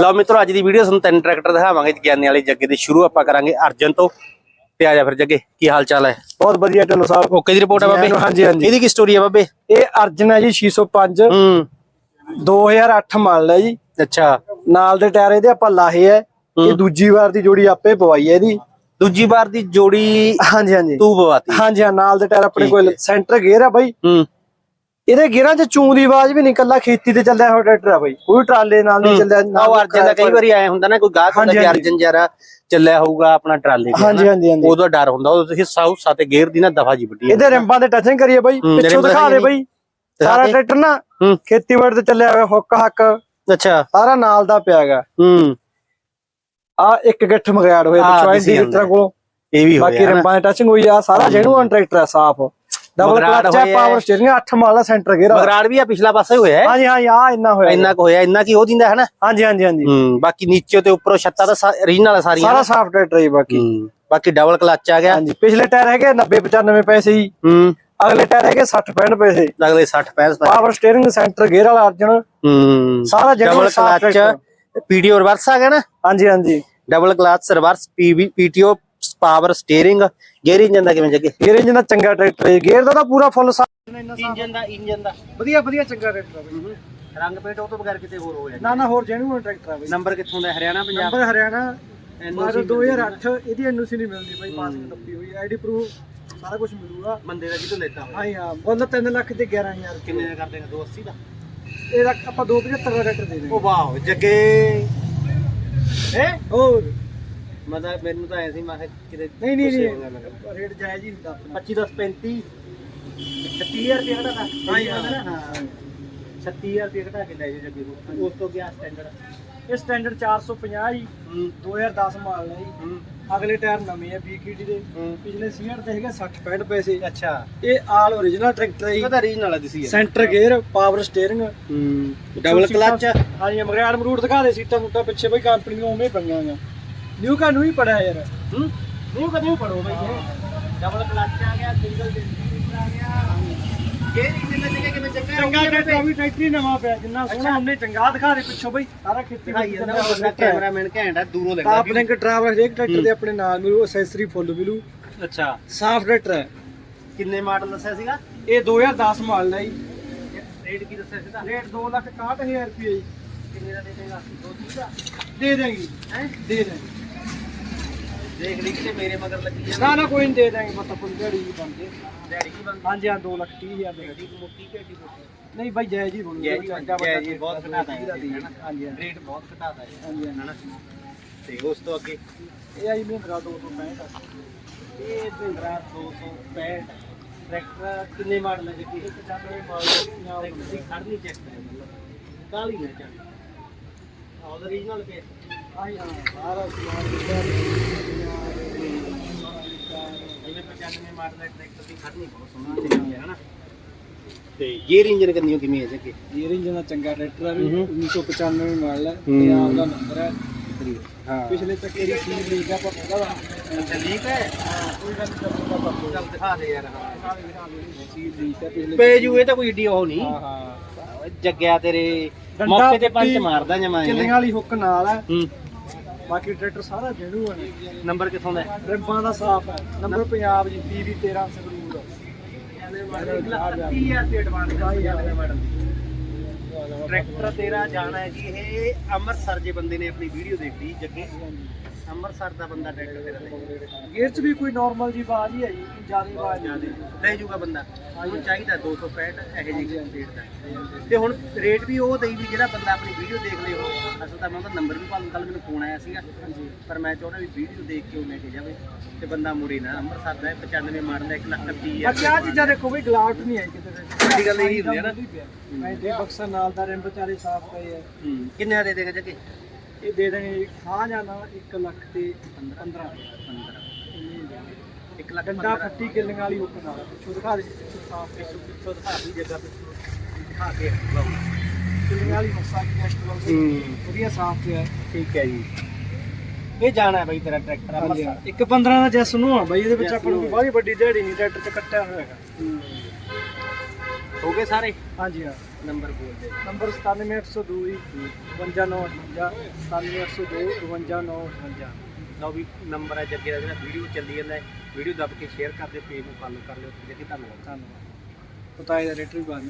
ਲਓ ਮਿੱਤਰੋ ਅੱਜ ਦੀ ਵੀਡੀਓ ਤੁਹਾਨੂੰ ਤਿੰਨ ਟਰੈਕਟਰ ਦਿਖਾਵਾਂਗੇ ਗਿਆਨੀ ਵਾਲੇ ਜੱਗੇ ਦੇ। ਸ਼ੁਰੂ ਆਪਾਂ ਕਰਾਂਗੇ ਅਰਜਨ ਤੋਂ। ਤੇ ਆ ਜਾ ਫਿਰ ਜੱਗੇ ਕੀ ਹਾਲ ਚਾਲ ਹੈ? ਬਹੁਤ ਵਧੀਆ ਢਿੱਲੋਂ ਸਾਹਿਬ। ਓਕੇ ਦੀ ਰਿਪੋਰਟ ਹੈ ਬਾਬੇ ਹਾਂਜੀ, ਹਾਂਜੀ। ਇਹਦੀ ਕੀ ਸਟੋਰੀ ਹੈ ਬਾਬੇ? ਇਹ ਅਰਜਨ ਹੈ ਜੀ 605 ਹੂੰ। 2008 ਮਾਡਲ ਹੈ ਜੀ। ਅੱਛਾ। ਨਾਲ ਦੇ ਟਾਇਰ ਇਹਦੇ ਆਪਾਂ ਲਾਹੇ ਹੈ। ਇਹ। ਦੂਜੀ ਵਾਰ ਦੀ ਜੋੜੀ ਆਪੇ ਪਵਾਈ ਹੈ ਇਹਦੀ ਦੂਜੀ ਵਾਰ ਦੀ ਜੋੜੀ ਹਾਂਜੀ ਹਾਂਜੀ। ਤੂੰ ਬਵਾਤੀ ਹਾਂਜੀ ਹਾਂ ਨਾਲ ਦੇ ਟਾਇਰ ਆਪਣੇ ਕੋਲ। ਸੈਂਟਰ ਗੇਅਰ ਆ ਬਾਈ। ਹੂੰ। ਇਹਦੇ ਗੇਅਰਾਂ 'ਚ ਚੂੰ ਦੀ ਆਵਾਜ਼ ਵੀ ਨਹੀਂ ਕੱਲਾ ਖੇਤੀ ਤੇ ਚੱਲਿਆ ਹੋਇਆ ਟਰੈਕਟਰ ਆ ਬਾਈ। ਕੋਈ ਟਰਾਲੇ ਨਾਲ ਨਹੀਂ ਚੱਲਿਆ ਨਾ ਉਹ ਅਰਜਨ ਦਾ ਕਈ ਵਾਰੀ ਆਇਆ ਹੁੰਦਾ ਨਾ ਕੋਈ ਗਾਹਕ ਹੁੰਦਾ ਕਿ। ਅਰਜਨ ਜਰਾ ਚੱਲਿਆ ਹੋਊਗਾ ਆਪਣਾ ਟਰਾਲੇ ਤੇ ਹਾਂਜੀ। ਹਾਂਜੀ ਹਾਂਜੀ। ਉਹਦਾ ਡਰ ਹੁੰਦਾ ਉਹ ਹਿੱਸਾ ਹੁੱਸਾ ਤੇ ਗੇਅਰ ਦੀ ਨਾ ਦਫਾ ਜੀ ਵੱਡੀ ਇਹਦੇ ਰਿੰਬਾਂ ਤੇ ਟੱਚਿੰਗ ਕਰੀਏ ਬਾਈ ਪਿੱਛੋਂ ਦਿਖਾ ਦੇ ਬਾਈ। ਸਾਰਾ ਦੇ। ਟਰੈਕਟਰ ਨਾ ਖੇਤੀਬਾੜੀ ਤੇ ਚੱਲਿਆ ਹੋਇਆ ਹੁੱਕ ਹੱਕ ਅੱਛਾ। ਸਾਰਾ ਨਾਲ ਦਾ ਪਿਆ ਹੈਗਾ। ਹੂੰ। ਆ ਇੱਕ ਗਿੱਠ ਮਗਿਆੜ ਹੋਇਆ ਤੇ ਚੁਆਇੰਟ ਜਾਂਦਾ। ਲੀਟਰ ਕੋਲ। ਇਹ ਵੀ ਬਾਕੀ ਹੋਇਆ ਨਾ। ਰਿੰਬਾਂ ਦੀ ਟੱਚਿੰਗ ਹੋਈ ਆ ਸਾਰਾ ਜੈਨੂਅਨ ਟਰੈਕਟਰ ਆ ਸਾਫ਼। ਡਬਲ ਕਲਚ ਹੈ ਪਾਵਰ ਸਟੀਅਰਿੰਗ 8 ਮਾਲਾ ਸੈਂਟਰ ਗੇਅਰ। ਮਗਰਾੜ ਵੀ ਆ ਪਿਛਲਾ ਪਾਸਾ ਹੀ ਹੋਇਆ ਹੈ। ਹਾਂਜੀ ਹਾਂਜੀ ਆ ਇੰਨਾ ਹੋਇਆ। ਇੰਨਾ ਕੁ ਹੋਇਆ ਇੰਨਾ ਕੀ ਉਹ ਦਿੰਦਾ ਹੈ ਨਾ ਹਾਂਜੀ ਹਾਂਜੀ ਹਾਂਜੀ। ਹੂੰ ਬਾਕੀ ਨੀਚੇ ਤੇ ਉੱਪਰੋਂ ਛੱਤਾਂ ਦਾ ਰੀਜਨਲ ਸਾਰੀਆਂ ਸਾਰਾ ਸਾਫ਼ ਟਰੈਕਟਰ ਹੀ ਬਾਕੀ। ਹੂੰ ਬਾਕੀ ਡਬਲ ਕਲਚ ਆ ਗਿਆ। ਹਾਂਜੀ ਪਿਛਲੇ ਟਾਇਰ ਹੈਗੇ 90 95 ਪੈਸੇ ਜੀ। ਹੂੰ। ਅਗਲੇ ਟਾਇਰ ਹੈਗੇ 60 65 ਪੈਸੇ। ਅਗਲੇ 60 65 ਪੈ ਪਾਵਰ ਸਟੀਅਰਿੰਗ ਸੈਂਟਰ ਗੇਅਰ ਵਾਲਾ ਅਰਜਨ। ਹੂੰ। ਸਾਰਾ ਡਬਲ ਕਲਚ ਪੀਡੀਓ ਰਿਵਰਸ ਆ ਗਿਆ ਨਾ? ਹਾਂਜੀ ਹਾਂਜੀ। Double clutch reverse PV PTO power steering gear engine ਦਾ ਕਿਵੇਂ ਜੱਗੇ ਗੇਅਰ ਇੰਜਨ ਦਾ ਚੰਗਾ ਟਰੈਕਟਰ ਹੈ ਗੇਅਰ ਦਾ ਤਾਂ ਪੂਰਾ ਫੁੱਲ ਸਾਫ਼ ਇੰਜਨ ਦਾ ਇੰਜਨ ਦਾ ਵਧੀਆ ਵਧੀਆ ਚੰਗਾ ਟਰੈਕਟਰ ਹੈ ਰੰਗ ਪੇਟ ਉਹ ਤੋਂ ਬਗੈਰ ਕਿਤੇ ਹੋਰ ਹੋ ਨਾ ਨਾ ਹੋਰ ਜੈਨੂਅਨ ਟਰੈਕਟਰ ਆ ਬਈ। ਨੰਬਰ ਕਿੱਥੋਂ ਦਾ ਹਰਿਆਣਾ ਪੰਜਾਬ? ਨੰਬਰ ਹਰਿਆਣਾ ਮਾਡਲ 2008 ਇਹਦੀ ਐਨਓਸੀ ਨਹੀਂ ਮਿਲਦੀ ਬਾਈ ਪਾਸਿੰਗ ਟੱਪੀ ਹੋਈ ਆਈਡੀ ਪ੍ਰੂਫ ਸਾਰਾ ਕੁਝ ਮਿਲੂਗਾ। ਬੰਦੇ ਦਾ ਕਿਤੋਂ ਲੈਤਾ? ਹਾਂ ਹਾਂ ਮੁੱਲ 3 ਲੱਖ ਤੇ 11000 ਕਿੰਨੇ ਦਾ ਕਰ ਦੇਗਾ 280 ਦਾ? ਇਹਦਾ ਆਪਾਂ 275 ਦਾ ਟਰੈਕਰ ਦੇ ਦੇਂਗੇ ਉਹ ਵਾਹ ਜੱਗੇ। ਹੈ ਹੋਰ। ਮਤਲਬ ਮੈਨੂੰ ਤਾਂ ਐ ਸੀ ਮੈਂ ਕਿਹਾ ਕਿਤੇ ਨਹੀਂ ਨਹੀਂ। ਨਹੀਂ। ਰੇਟ ਜਾਇਜ਼ ਹੀ ਹੁੰਦਾ ਆਪਣਾ। 25 10 35 36000 ਰੁਪਏ ਘਟਾ ਦਾ ਹਾਂ ਹਾਂ। ਹਾਂ। 36000 ਰੁਪਏ ਘਟਾ ਕੇ ਲੈ ਜਾਓ ਜੱਗੇ ਨੂੰ। ਉਸ ਤੋਂ ਗਿਆ ਸਟੈਂਡਰਡ ਇਹ ਸਟੈਂਡਰਡ 450 ਜੀ। ਹੂੰ। 2010 ਮਾਡਲ ਹੈ ਜੀ। ਅਗਲੇ ਟਾਇਰ ਨਵੇਂ ਆ BKT ਦੇ। ਪਿਛਲੇ ਸੀਆਰ ਤੇ ਹੈਗਾ 60 65 ਪੈਸੇ। ਅੱਛਾ। ਇਹ ਆਲ ਓਰੀਜਨਲ ਟਰੈਕਟਰ ਹੈ ਉਹਦਾ ਰੀਜਨਲ ਵਾਲਾ ਹੈ ਸੈਂਟਰ ਗੇਅਰ ਪਾਵਰ ਸਟੀਅਰਿੰਗ ਹੂੰ। ਡਬਲ ਕਲਚ ਹਾਂਜੀ ਮਗਰਾੜ ਮਰੂੜ ਦਿਖਾ ਦੇ ਸੀਟਾਂ ਮੁੱਟਾ ਪਿੱਛੇ ਬਈ ਕੰਪਨੀ ਦੀਆਂ ਉਵੇਂ ਪਈਆਂ ਆ ਪੜੋ ਬਈ ਇਹ। ਡਬਲ ਕਲਚ ਆ ਗਿਆ ਸਿੰਗਲ ਡਿਸਟ੍ਰੀਬਿਊਟਰ ਆ ਗਿਆ। ਗੇਅਰ ਇੰਜਨ ਦਾ ਜਗ੍ਹਾ ਕਿਵੇਂ ਚੰਗਾ ਚੰਗਾ ਟਰੈਕਟਰ ਵੀ ਟਰੈਕਟਰ ਹੀ ਨਵਾਂ ਪਿਆ ਜਿੰਨਾ ਸੋਹਣਾ ਉਹਨੇ ਚੰਗਾ ਦਿਖਾ ਦੇ ਪਿੱਛੋਂ ਬਈ। ਸਾਰਾ ਖੇਤੀ ਦਿਖਾਈ ਜਾਂਦਾ ਬੰਦਾ ਕੈਮਰਾਮੈਨ ਘੈਂਟ ਆ ਦੂਰੋਂ ਲੱਗਦਾ ਟਾਪ ਲਿੰਕ ਡਰਾਈਵਰ ਹਰੇਕ ਟਰੈਕਟਰ ਦੇ ਆਪਣੇ ਨਾਲ ਮਿਲੂ ਅਸੈਸਰੀ ਫੁੱਲ ਮਿਲੂ। ਅੱਛਾ। ਸਾਫ਼ ਟਰੈਕਟਰ ਹੈ। ਕਿੰਨੇ ਮਾਡਲ ਦੱਸਿਆ ਸੀਗਾ? ਇਹ 2010 ਮਾਡਲ ਹੈ ਜੀ। ਰੇਟ ਕੀ ਦੱਸਿਆ ਸੀਗਾ? ਰੇਟ 2 ਲੱਖ 61000 ਰੁਪਏ ਜੀ। ਕਿੰਨੇ ਦਾ ਦੇ ਦੇਗਾ? 230 ਦਾ? ਦੇ ਦੇਂਗੇ ਹੈ? ਦੇ ਦੇਂਗੇ ਦੇਖ ਲਈ ਕਿਤੇ ਮੇਰੇ ਮਗਰ ਲੱਗੀ ਨਾ ਨਾ ਕੋਈ ਨਹੀਂ ਦੇ ਦੇਂਗੇ ਪਤਾ ਪੁੱਲ ਦਿਹਾੜੀ ਵੀ ਬਣਦੇ ਦਿਹਾੜੀ ਕੀ ਬੰਦ ਹਾਂਜੀ ਹਾਂ 2 ਲੱਖ 30000 ਦੇ ਦੀ ਮੁੱਕੀ ਘੇਟੀ ਮੁੱਕੀ ਨਹੀਂ ਬਾਈ ਜਾਇਜ਼ ਹੀ ਬਣੂ ਜੈ ਜੀ ਜੈ ਜੀ ਬਹੁਤ ਘਟਾਤਾ ਹੈ ਹਾਂਜੀ ਹਾਂਜੀ। ਰੇਟ ਬਹੁਤ ਘਟਾਤਾ ਹੈ ਹਾਂਜੀ ਹਨਾ? ਤੇ ਉਸ ਤੋਂ ਅੱਗੇ? ਇਹ ਆਈ ਮਹਿੰਦਰਾ 265 ਇਹ ਭਿੰਦਰਾ 265 ਟਰੈਕਟਰ ਕਿੰਨੇ ਮਾਡਲ ਹੈ ਜੀ? 95 ਮਾਡਲ। ਦੀ ਖੜਨੀ ਚੈੱਕ ਕਰੇ ਮਤਲਬ। ਕਾਲੀ ਨਾ ਚੱਲ। ਆਲ ਰੀਜਨਲ ਪੇ ਆਈ ਹਾਂ ਸਾਰਾ ਸਮਾਨ ਇਹਨੇ 95 ਮਾਡਲ ਦਾ ਟਰੈਕਟਰ ਦੀ ਖੜਨੀ ਬਹੁਤ ਸੋਹਣੀ ਚੱਲੀ ਹੈ ਹਨਾ? ਤੇ ਗੇਅਰ ਇੰਜਨ ਕੰਨੀਓ ਕਿਵੇਂ ਹੈ ਜੱਗੇ ਇਹ ਇੰਜਨ ਦਾ ਚੰਗਾ ਟਰੈਕਟਰ ਹੈ ਵੀ ਹੂੰ। 1995 ਮਾਡਲ ਹੈ ਹੂੰ। ਪੰਜਾਬ ਦਾ ਨੰਬਰ ਹੈ ਹਾਂ। ਪਿਛਲੇ ਤੱਕ ਇਹਦੀ ਸੀਟ ਲੀਕ ਆ ਪਰ ਪਤਾ ਵਾ ਅੱਛਾ ਲੀਕ ਹੈ ਕੋਈ ਗੱਲ ਨਹੀਂ ਚੱਲਦਾ ਪਰ ਚੱਲ ਦਿਖਾ ਦੇ ਯਾਰ ਸੀਟ ਲੀਕ ਹੈ ਪਿਛਲੇ ਪੇ ਜੂ ਇਹ ਤਾਂ ਕੋਈ ਏਡੀ ਉਹ ਨਹੀਂ। ਹਾਂ ਹਾਂ। ਜੱਗਿਆ ਤੇਰੇ ਡੰਡਾ ਮੌਕੇ ਤੇ ਪੁੱਟੀ, ਮਾਰਦਾ ਜਮਾ ਕਿੱਲਿਆਂ ਵਾਲੀ ਹੁੱਕ ਨਾਲ ਹੈ। ਹੂੰ। ਬਾਕੀ ਟਰੈਕਟਰ ਸਾਰਾ ਜੈਨੂਅਨ ਹੈ ਨੰਬਰ ਕਿੱਥੋਂ ਦਾ ਹੈ? ਰਿੰਬਾਂ ਦਾ ਸਾਫ਼ ਹੈ ਨੰਬਰ ਪੰਜਾਬ ਜੀ PV 13 ਸੰਗਰੂਰ ਟਰੈਕਟਰ ਤੇਰਾ ਜਾਣਾ ਹੈ ਜੀ ਇਹ ਅੰਮ੍ਰਿਤਸਰ ਜੇ ਬੰਦੇ ਨੇ ਆਪਣੀ ਵੀਡੀਓ ਦੇਖ ਲਈ ਜੱਗੇ। ਅੰਮ੍ਰਿਤਸਰ ਦਾ ਬੰਦਾ ਟਰੈਕਟਰ ਤੇਰਾ ਲੈ ਗੇਅਰ 'ਚ ਵੀ ਕੋਈ ਨਾਰਮਲ ਜੀ ਬਾਜ ਹੀ ਹੈ ਜੀ ਜ਼ਿਆਦਾ ਬਾਜ ਜਾਦੇ ਲੈ ਜੂਗਾ ਬੰਦਾ। ਉਹਨੂੰ ਚਾਹੀਦਾ 265 ਇਹੋ ਜਿਹੀ ਰੇਟ ਦਾ। ਤੇ ਹੁਣ ਰੇਟ ਵੀ ਉਹ ਦੇਈ ਵੀ ਜਿਹੜਾ ਬੰਦਾ ਆਪਣੀ ਵੀਡੀਓ ਦੇਖ ਲੇ ਉਹ। ਅਸਲ ਤਾਂ ਮੈਂ ਉਹਦਾ ਨੰਬਰ ਵੀ ਭਾਵੇਂ ਕੱਲ ਮੈਨੂੰ ਫੋਨ ਆਇਆ ਸੀਗਾ। ਪਰ ਮੈਂ ਚਾਹੁੰਦਾ ਵੀ ਵੀਡੀਓ ਦੇਖ ਕੇ ਉਹ ਲੈ ਕੇ ਜਾਵੇ ਤੇ ਬੰਦਾ ਮੁਰੇ ਨਾ। ਅੰਮ੍ਰਿਤਸਰ ਦਾ ਇਹ 95 ਮਾਡਲ ਦਾ 1 ਲੱਖ 30 ਬਾਕੀ ਆ ਚੀਜ਼ਾਂ ਦੇਖੋ ਵੀ ਗਲਾਵਟ ਨਹੀਂ ਆਈ ਕਿਤੇ ਵੱਡੀ ਗੱਲ ਇਹੀ ਹੁੰਦੀ ਹੈ ਨਾ। ਮੈਂ ਦੇ ਬਕਸਾ ਨਾਲ ਦਾ ਰਿੰਬ ਚਾਰੇ ਸਾਫ਼ ਪਏ ਆ। ਹੂੰ। ਕਿੰਨੇ ਦਾ ਦੇ ਦੇਗਾ ਜੱਗੇ ਇਹ ਦੇ ਦੇਣਗੇ ਸਾਹ ਜਾਣਾ 1 ਲੱਖ ਤੇ 15 1 ਲੱਖ ਗੰਡਾ ਫੱਟੀ ਕਿੱਲਿਆਂ ਵਾਲੀ ਹੁੱਕ ਨਾਲ। ਪਿੱਛੋਂ ਦਿਖਾ ਦੇ ਸਾਫ਼ ਪਿੱਛੋਂ ਪਿੱਛੋਂ ਦਿਖਾ ਦੀ ਜਗ੍ਹਾ ਤੇ। ਦਿਖਾ ਕੇ ਲਓ। ਕਿੱਲਿਆਂ ਵਾਲੀ ਮੱਸਾ ਕੀ ਵਾਲ ਹੂੰ। ਵਧੀਆ ਸਾਫ਼ ਪਿਆ ਠੀਕ ਹੈ ਜੀ। ਇਹ ਜਾਣਾ ਹੈ ਬਾਈ ਤੇਰਾ ਟਰੈਕਟਰ ਅੰਮ੍ਰਿਤਸਰ ਇੱਕ 15 ਦਾ ਜੈਸ ਨੂੰ ਆ ਬਾਈ ਇਹਦੇ ਵਿੱਚ ਆਪਾਂ ਨੂੰ ਕੋਈ ਬਾਹਲੀ ਵੱਡੀ ਦਿਹਾੜੀ ਨਹੀਂ ਟਰੈਕਟਰ ਚ ਕੱਟਿਆ ਹੋਇਆ ਹੈਗਾ। ਹੋ ਗਏ ਸਾਰੇ? ਹਾਂਜੀ ਹਾਂ। ਨੰਬਰ ਬੋਲ ਦੇ ਨੰਬਰ 97802 52958 97802 52958 ਲਓ ਵੀ ਨੰਬਰ ਹੈ ਜੱਗੇ ਦਾ ਜਿਹੜਾ ਵੀਡੀਓ ਚੱਲੀ ਜਾਂਦਾ ਹੈ ਵੀਡੀਓ ਦੱਬ ਕੇ ਸ਼ੇਅਰ ਕਰ ਦਿਓ ਪੇਜ ਨੂੰ ਫੋਲੋ ਕਰ ਲਿਓ। ਜੱਗੇ ਧੰਨਵਾਦ। ਧੰਨਵਾਦ। ਪਤਾਏ ਦਾ ਰੇਟਰ ਵੀ ਬਾਅਦ